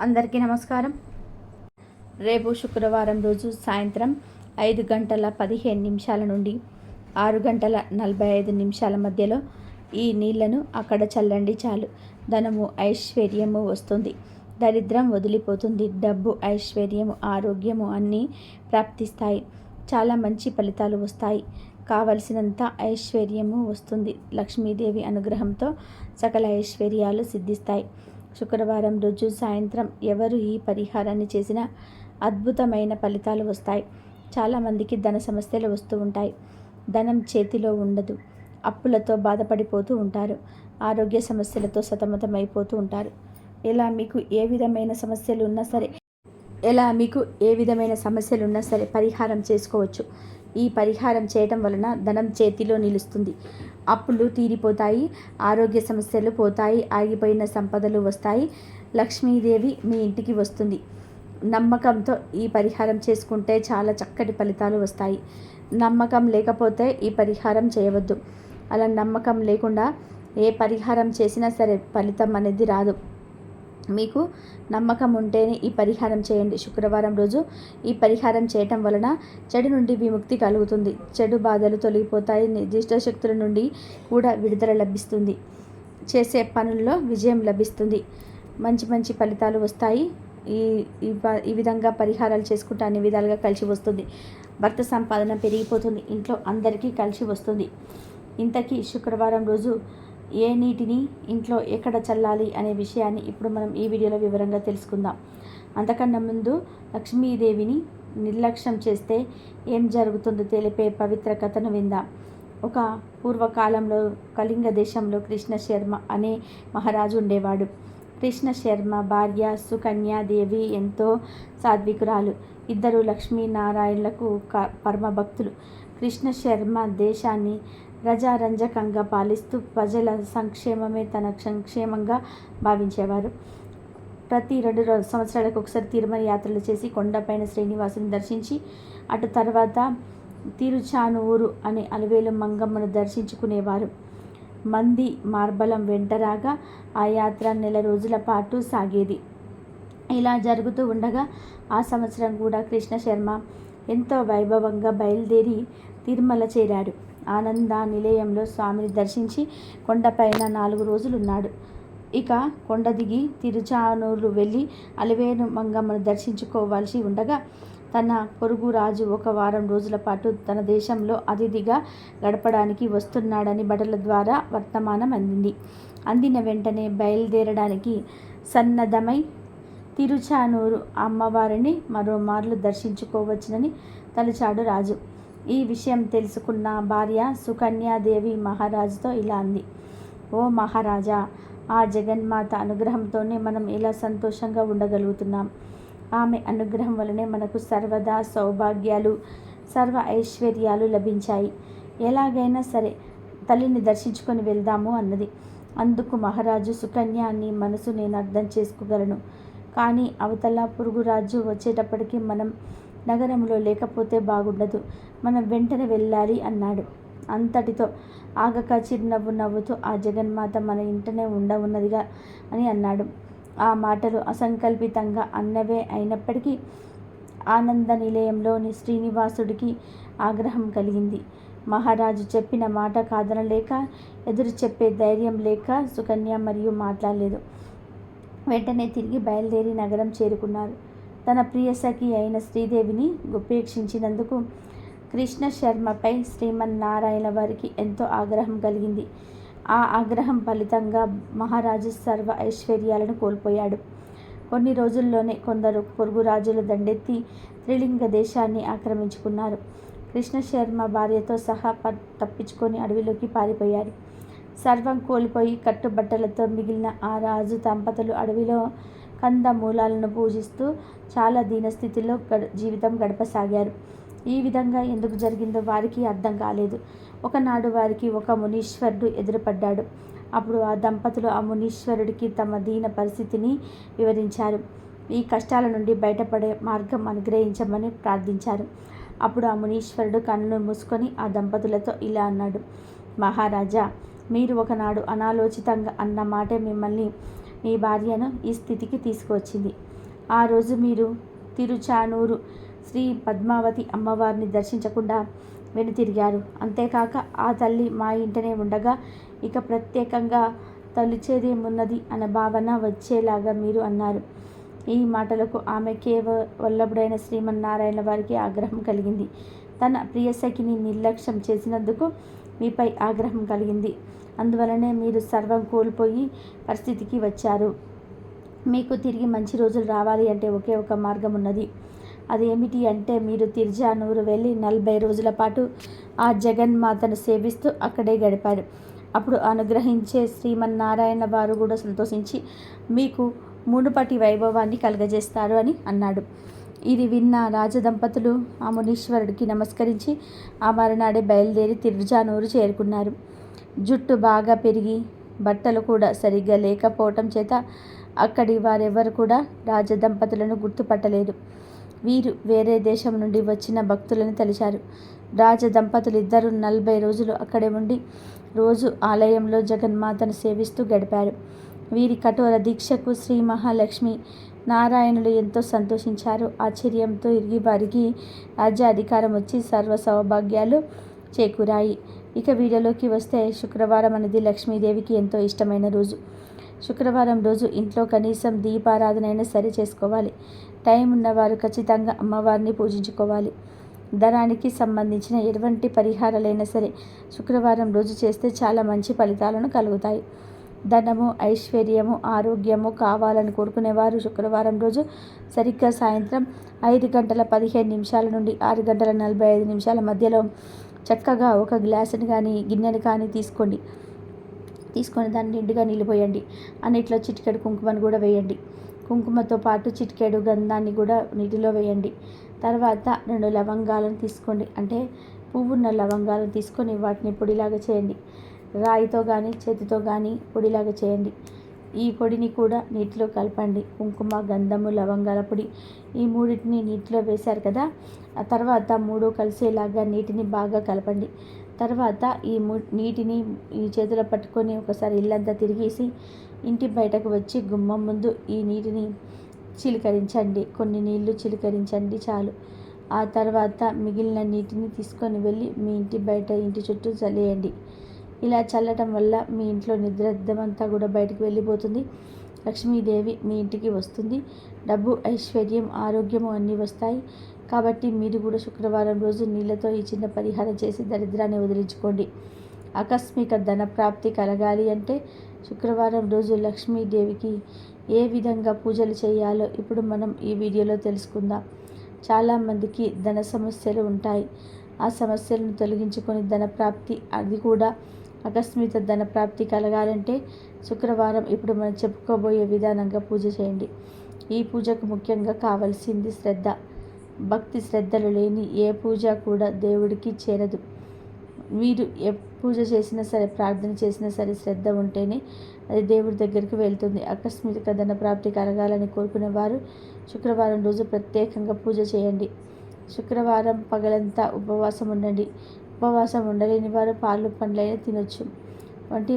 అందరికీ నమస్కారం. రేపు శుక్రవారం రోజు సాయంత్రం ఐదు గంటల పదిహేను నిమిషాల నుండి ఆరు గంటల నలభై ఐదు నిమిషాల మధ్యలో ఈ నీళ్ళను అక్కడ చల్లండి చాలు. ధనము ఐశ్వర్యము వస్తుంది. దరిద్రం వదిలిపోతుంది. డబ్బు ఐశ్వర్యము ఆరోగ్యము అన్నీ ప్రాప్తిస్తాయి. చాలా మంచి ఫలితాలు వస్తాయి. కావలసినంత ఐశ్వర్యము వస్తుంది. లక్ష్మీదేవి అనుగ్రహంతో సకల ఐశ్వర్యాలు సిద్ధిస్తాయి. శుక్రవారం రోజు సాయంత్రం ఎవరు ఈ పరిహారాన్ని చేసినా అద్భుతమైన ఫలితాలు వస్తాయి. చాలామందికి ధన సమస్యలు వస్తూ ఉంటాయి. ధనం చేతిలో ఉండదు. అప్పులతో బాధపడిపోతూ ఉంటారు. ఆరోగ్య సమస్యలతో సతమతమైపోతూ ఉంటారు. ఇలా మీకు ఏ విధమైన సమస్యలు ఉన్నా సరే ఎలా మీకు ఏ విధమైన సమస్యలు ఉన్నా సరే పరిహారం చేసుకోవచ్చు. ఈ పరిహారం చేయటం వలన ధనం చేతిలో నిలుస్తుంది. అప్పులు తీరిపోతాయి ఆరోగ్య సమస్యలు పోతాయి ఆగిపోయిన సంపదలు వస్తాయి. లక్ష్మీదేవి మీ ఇంటికి వస్తుంది. నమ్మకంతో ఈ పరిహారం చేసుకుంటే చాలా చక్కటి ఫలితాలు వస్తాయి. నమ్మకం లేకపోతే ఈ పరిహారం చేయవద్దు. అలా నమ్మకం లేకుండా ఏ పరిహారం చేసినా సరే ఫలితం అనేది రాదు. మీకు నమ్మకం ఉంటేనే ఈ పరిహారం చేయండి. శుక్రవారం రోజు ఈ పరిహారం చేయటం వలన చెడు నుండి విముక్తి కలుగుతుంది. చెడు బాధలు తొలగిపోతాయి. నిర్దిష్ట శక్తుల నుండి కూడా విడుదల లభిస్తుంది. చేసే పనుల్లో విజయం లభిస్తుంది. మంచి మంచి ఫలితాలు వస్తాయి. ఈ ఈ ప- ఈ విధంగా పరిహారాలు చేసుకుంటే అన్ని విధాలుగా కలిసి వస్తుంది. భర్త సంపాదన పెరిగిపోతుంది. ఇంట్లో అందరికీ కలిసి వస్తుంది. ఇంతకీ శుక్రవారం రోజు ఏ నీటిని ఇంట్లో ఎక్కడ చల్లాలి అనే విషయాన్ని ఇప్పుడు మనం ఈ వీడియోలో వివరంగా తెలుసుకుందాం. అంతకన్నా ముందు లక్ష్మీదేవిని నిర్లక్ష్యం చేస్తే ఏం జరుగుతుందో తెలిపే పవిత్ర కథను విందాం. ఒక పూర్వకాలంలో కళింగ దేశంలో కృష్ణ శర్మ అనే మహారాజు ఉండేవాడు. కృష్ణ శర్మ భార్య సుకన్యాదేవి ఎంతో సాత్వికురాలు. ఇద్దరు లక్ష్మీనారాయణలకు క పరమభక్తులు. కృష్ణ శర్మ దేశాన్ని ప్రజారంజకంగా పాలిస్తూ ప్రజల సంక్షేమమే తన సంక్షేమంగా భావించేవారు. ప్రతి రెండు సంవత్సరాలకు ఒకసారి తిరుమల యాత్రలు చేసి కొండపైన శ్రీనివాసుని దర్శించి అటు తర్వాత తిరుచానూరు అనే అలవేలు మంగమ్మను దర్శించుకునేవారు. మంది మార్బలం వెంటరాగా ఆ యాత్ర నెల రోజుల పాటు సాగేది. ఇలా జరుగుతూ ఉండగా ఆ సంవత్సరం కూడా కృష్ణ శర్మ ఎంతో వైభవంగా బయలుదేరి తిరుమల చేరాడు. ఆనంద నిలయంలో స్వామిని దర్శించి కొండపైన నాలుగు రోజులు ఉన్నాడు ఇక కొండ దిగి తిరుచానూరు వెళ్ళి అలివేను మంగమ్మను దర్శించుకోవాల్సి ఉండగా తన పొరుగు రాజు ఒక వారం రోజుల పాటు తన దేశంలో అతిథిగా గడపడానికి వస్తున్నాడని బటల ద్వారా వర్తమానం అందింది. అందిన వెంటనే బయలుదేరడానికి సన్నద్ధమై తిరుచానూరు అమ్మవారిని మరోమార్లు దర్శించుకోవచ్చునని తలచాడు రాజు. ఈ విషయం తెలుసుకున్న భార్య సుకన్యాదేవి మహారాజుతో ఇలా అంది. ఓ మహారాజా ఆ జగన్మాత అనుగ్రహంతోనే మనం ఇలా సంతోషంగా ఉండగలుగుతున్నాం. ఆమె అనుగ్రహం వలనే మనకు సర్వదా సౌభాగ్యాలు సర్వ ఐశ్వర్యాలు లభించాయి. ఎలాగైనా సరే తల్లిని దర్శించుకొని వెళ్దాము అన్నది. అందుకు మహారాజు సుకన్య అని మనసు నేను అర్థం చేసుకోగలను. కానీ అవతల పురుగురాజు వచ్చేటప్పటికి మనం నగరంలో లేకపోతే బాగుండదు. మనం వెంటనే వెళ్ళాలి అన్నాడు. అంతటితో ఆగక చిరునవ్వు నవ్వుతూ ఆ జగన్మాత మన ఇంటనే ఉండ ఉన్నదిగా అని అన్నాడు. ఆ మాటలు అసంకల్పితంగా అన్నవే అయినప్పటికీ ఆనంద నిలయంలోని శ్రీనివాసుడికి ఆగ్రహం కలిగింది. మహారాజు చెప్పిన మాట కాదనలేక ఎదురు చెప్పే ధైర్యం లేక సుకన్య మరియు మాట్లాడలేదు. వెంటనే తిరిగి బయలుదేరి నగరం చేరుకున్నారు. తన ప్రియ సఖి అయిన శ్రీదేవిని ఉపేక్షించినందుకు కృష్ణ శర్మపై శ్రీమన్నారాయణ వారికి ఎంతో ఆగ్రహం కలిగింది. ఆ ఆగ్రహం ఫలితంగా మహారాజు సర్వ ఐశ్వర్యాలను కోల్పోయాడు. కొన్ని రోజుల్లోనే కొందరు పొరుగు రాజులు దండెత్తి త్రిలింగ దేశాన్ని ఆక్రమించుకున్నారు. కృష్ణ శర్మ భార్యతో సహా ప- తప్పించుకొని అడవిలోకి పారిపోయాడు. సర్వం కోల్పోయి కట్టుబట్టలతో మిగిలిన ఆ రాజు దంపతులు అడవిలో కంద మూలాలను పూజిస్తూ చాలా దీనస్థితిలో గడ జీవితం గడపసాగారు. ఈ విధంగా ఎందుకు జరిగిందో వారికి అర్థం కాలేదు. ఒకనాడు వారికి ఒక మునీశ్వరుడు ఎదురుపడ్డాడు. అప్పుడు ఆ దంపతులు ఆ మునీశ్వరుడికి తమ దీన పరిస్థితిని వివరించారు. ఈ కష్టాల నుండి బయటపడే మార్గం అనుగ్రహించమని ప్రార్థించారు. అప్పుడు ఆ మునీశ్వరుడు కన్నులు మూసుకొని ఆ దంపతులతో ఇలా అన్నాడు. మహారాజా మీరు ఒకనాడు అనాలోచితంగా అన్న మాటే మిమ్మల్ని మీ భార్యను ఈ స్థితికి తీసుకువచ్చింది. ఆ రోజు మీరు తిరుచానూరు శ్రీ పద్మావతి అమ్మవారిని దర్శించకుండా వెనుతిరిగారు అంతేకాక ఆ తల్లి మా ఇంటనే ఉండగా ఇక ప్రత్యేకంగా తలిచేదేమున్నది అన్న భావన వచ్చేలాగా మీరు అన్నారు. ఈ మాటలకు ఆమెకే వల్లభుడైన శ్రీమన్నారాయణ వారికి ఆగ్రహం కలిగింది. తన ప్రియసఖిని నిర్లక్ష్యం చేసినందుకు మీపై ఆగ్రహం కలిగింది. అందువలనే మీరు సర్వం కోల్పోయి పరిస్థితికి వచ్చారు. మీకు తిరిగి మంచి రోజులు రావాలి అంటే ఒకే ఒక మార్గం ఉన్నది. అదేమిటి అంటే మీరు తిరుజానూరు వెళ్ళి నలభై రోజుల పాటు ఆ జగన్మాతను సేవిస్తూ అక్కడే గడిపారు. అప్పుడు అనుగ్రహించే శ్రీమన్నారాయణ వారు కూడా సంతోషించి మీకు మునుపటి వైభవాన్ని కలగజేస్తారు అని అన్నాడు. ఇది విన్న రాజదంపతులు ఆ మునీశ్వరుడికి నమస్కరించి ఆ మరునాడే బయలుదేరి తిరుజానూరు చేరుకున్నారు. జుట్టు బాగా పెరిగి బట్టలు కూడా సరిగ్గా లేకపోవటం చేత అక్కడి వారెవరు కూడా రాజదంపతులను గుర్తుపట్టలేదు. వీరు వేరే దేశం నుండి వచ్చిన భక్తులను తలిచారు. రాజదంపతులు ఇద్దరు నలభై రోజులు అక్కడే ఉండి రోజు ఆలయంలో జగన్మాతను సేవిస్తూ గడిపారు. వీరి కఠోర దీక్షకు శ్రీ మహాలక్ష్మి నారాయణులు ఎంతో సంతోషించారు. ఆశ్చర్యంతో ఇరిగి వారికి రాజ్యాధికారం వచ్చి సర్వ సౌభాగ్యాలు చేకూరాయి. ఇక వీడియోలోకి వస్తే శుక్రవారం అనేది లక్ష్మీదేవికి ఎంతో ఇష్టమైన రోజు. శుక్రవారం రోజు ఇంట్లో కనీసం దీపారాధన అయినా సరే చేసుకోవాలి. టైం ఉన్నవారు ఖచ్చితంగా అమ్మవారిని పూజించుకోవాలి. ధనానికి సంబంధించిన ఎటువంటి పరిహారాలైనా సరే శుక్రవారం రోజు చేస్తే చాలా మంచి ఫలితాలను కలుగుతాయి. ధనము ఐశ్వర్యము ఆరోగ్యము కావాలని కోరుకునేవారు శుక్రవారం రోజు సరిగ్గా సాయంత్రం ఐదు గంటల పదిహేను నిమిషాల నుండి ఆరు గంటల నలభై ఐదు నిమిషాల మధ్యలో చక్కగా ఒక గ్లాసుని కానీ గిన్నెని కానీ తీసుకోండి. తీసుకొని దాన్ని నిండుగా నిలిపోయండి అన్నిట్లో చిటికెడు కుంకుమను కూడా వేయండి. కుంకుమతో పాటు చిటికెడు గంధాన్ని కూడా నీటిలో వేయండి. తర్వాత రెండు లవంగాలను తీసుకోండి. అంటే పువ్వున్న లవంగాలను తీసుకొని వాటిని పొడిలాగా చేయండి. రాయితో కానీ చేతితో కానీ పొడిలాగా చేయండి. ఈ పొడిని కూడా నీటిలో కలపండి. కుంకుమ గంధము లవంగాల పొడి ఈ మూడింటిని నీటిలో వేశారు కదా? ఆ తర్వాత మూడు కలిసేలాగా నీటిని బాగా కలపండి. తర్వాత ఈ నీటిని ఈ చేతిలో పట్టుకొని ఒకసారి ఇల్లంతా తిరిగేసి ఇంటి బయటకు వచ్చి గుమ్మం ముందు ఈ నీటిని చిలకరించండి. కొన్ని నీళ్ళు చిలకరించండి చాలు. ఆ తర్వాత మిగిలిన నీటిని తీసుకొని వెళ్ళి మీ ఇంటి బయట ఇంటి చుట్టూ చల్లేయండి. ఇలా చల్లటం వల్ల మీ ఇంట్లో నిద్రద్దమంతా కూడా బయటకు వెళ్ళిపోతుంది. లక్ష్మీదేవి మీ ఇంటికి వస్తుంది. డబ్బు ఐశ్వర్యం ఆరోగ్యము అన్నీ వస్తాయి. కాబట్టి మీరు కూడా శుక్రవారం రోజు నీళ్ళతో ఈ చిన్న పరిహారం చేసి దరిద్రాన్ని వదిలించుకోండి. ఆకస్మిక ధన ప్రాప్తి కలగాలి అంటే శుక్రవారం రోజు లక్ష్మీదేవికి ఏ విధంగా పూజలు చేయాలో ఇప్పుడు మనం ఈ వీడియోలో తెలుసుకుందాం. చాలామందికి ధన సమస్యలు ఉంటాయి. ఆ సమస్యలను తొలగించుకొని ధన ప్రాప్తి అది కూడా ఆకస్మిక ధన ప్రాప్తి కలగాలంటే శుక్రవారం ఇప్పుడు మనం చెప్పుకోబోయే విధానంగా పూజ చేయండి. ఈ పూజకు ముఖ్యంగా కావలసింది శ్రద్ధ. భక్తి శ్రద్ధలు లేని ఏ పూజ కూడా దేవుడికి చేరదు. మీరు ఏ పూజ చేసినా సరే ప్రార్థన చేసినా సరే శ్రద్ధ ఉంటేనే అది దేవుడి దగ్గరికి వెళ్తుంది. ఆకస్మిక ధన ప్రాప్తి కలగాలని కోరుకునే వారు శుక్రవారం రోజు ప్రత్యేకంగా పూజ చేయండి. శుక్రవారం పగలంతా ఉపవాసం ఉండండి. ఉపవాసం ఉండలేని వారు పాలు పండ్లైనా తినొచ్చు. వంటి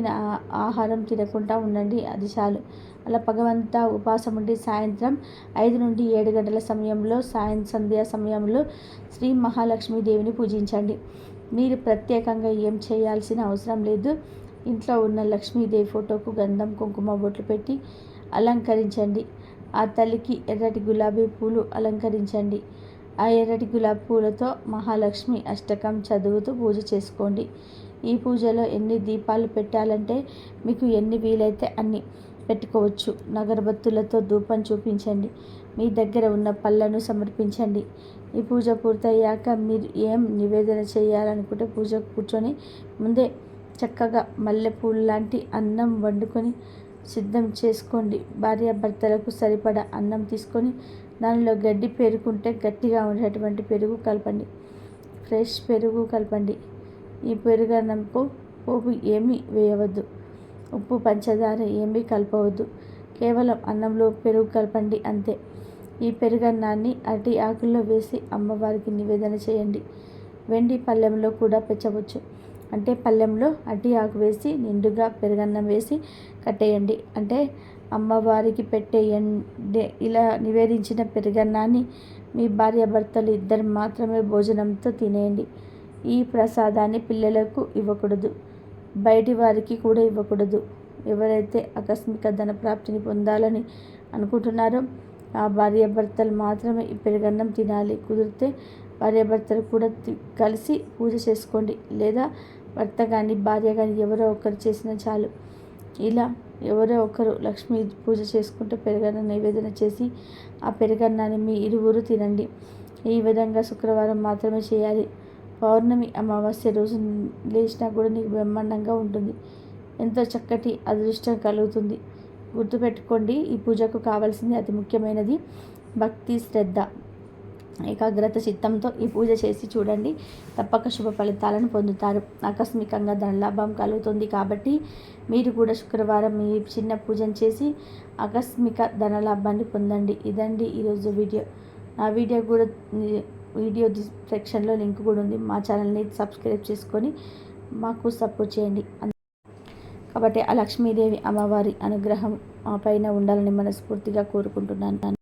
ఆహారం తినకుండా ఉండండి అది చాలు. అలా పగవంతా ఉపవాసం ఉండి సాయంత్రం ఐదు నుండి ఏడు గంటల సమయంలో సాయం సంధ్యా సమయంలో శ్రీ మహాలక్ష్మీదేవిని పూజించండి. మీరు ప్రత్యేకంగా ఏం చేయాల్సిన అవసరం లేదు. ఇంట్లో ఉన్న లక్ష్మీదేవి ఫోటోకు గంధం కుంకుమ బొట్లు పెట్టి అలంకరించండి. ఆ తల్లికి ఎర్రటి గులాబీ పూలు అలంకరించండి. ఆ ఎర్రటి గులాబీ పూలతో మహాలక్ష్మి అష్టకం చదువుతూ పూజ చేసుకోండి. ఈ పూజలో ఎన్ని దీపాలు పెట్టాలంటే మీకు ఎన్ని వీలైతే అన్ని పెట్టుకోవచ్చు. నగరబత్తులతో ధూపం చూపించండి. మీ దగ్గర ఉన్న పళ్ళను సమర్పించండి. ఈ పూజ పూర్తయ్యాక మీరు ఏం నివేదన చేయాలనుకుంటే పూజ కూర్చొని ముందే చక్కగా మల్లెపూలు లాంటి అన్నం వండుకొని సిద్ధం చేసుకోండి. భార్యాభర్తలకు సరిపడా అన్నం తీసుకొని దానిలో గడ్డి పేరుకుంటే గట్టిగా ఉండేటువంటి పెరుగు కలపండి. ఫ్రెష్ పెరుగు కలపండి. ఈ పెరుగు అన్నంకు పోపు ఏమీ వేయవద్దు. ఉప్పు పంచదార ఏమీ కలపవద్దు. కేవలం అన్నంలో పెరుగు కలపండి అంతే. ఈ పెరుగన్నాన్ని అరటి ఆకుల్లో వేసి అమ్మవారికి నివేదన చేయండి. వెండి పళ్ళెంలో కూడా పెంచవచ్చు. అంటే పళ్ళెంలో అడ్డి ఆకు వేసి నిండుగా పెరుగన్నం వేసి కట్టేయండి. అంటే అమ్మవారికి పెట్టే ఇలా నివేదించిన పెరుగన్నాన్ని మీ భార్యాభర్తలు ఇద్దరు మాత్రమే భోజనంతో తినేయండి. ఈ ప్రసాదాన్ని పిల్లలకు ఇవ్వకూడదు. బయటి వారికి కూడా ఇవ్వకూడదు. ఎవరైతే ఆకస్మిక ధన ప్రాప్తిని పొందాలని అనుకుంటున్నారో ఆ భార్యాభర్తలు మాత్రమే ఈ పెరుగన్నం తినాలి. కుదిరితే భార్యాభర్తలు కూడా కలిసి పూజ చేసుకోండి. లేదా భర్త కానీ భార్య కానీ ఎవరో ఒకరు చేసినా చాలు. ఇలా ఎవరో ఒకరు లక్ష్మీ పూజ చేసుకుంటూ పెరుగన్న నివేదన చేసి ఆ పెరుగన్నాన్ని మీ ఇరువురు తినండి. ఈ విధంగా శుక్రవారం మాత్రమే చేయాలి. పౌర్ణమి అమావాస్య రోజు లేచినా కూడా నీకు బ్రహ్మాండంగా ఉంటుంది. ఎంతో చక్కటి అదృష్టం కలుగుతుంది. గుర్తుపెట్టుకోండి ఈ పూజకు కావాల్సింది అతి ముఖ్యమైనది భక్తి శ్రద్ధ. ఏకాగ్రత చిత్తంతో ఈ పూజ చేసి చూడండి. తప్పక శుభ ఫలితాలను పొందుతారు. ఆకస్మికంగా ధనలాభం కలుగుతుంది కాబట్టి మీరు కూడా శుక్రవారం మీ చిన్న పూజను చేసి ఆకస్మిక ధనలాభాన్ని పొందండి. ఇదండి ఈరోజు వీడియో. నా వీడియో కూడా వీడియో సెక్షన్లో లింక్ కూడా ఉంది. మా ఛానల్ని సబ్స్క్రైబ్ చేసుకొని మాకు సపోర్ట్ చేయండి. కాబట్టి ఆ లక్ష్మీదేవి అమ్మవారి అనుగ్రహం పైన ఉండాలని మనస్ఫూర్తిగా కోరుకుంటున్నాను.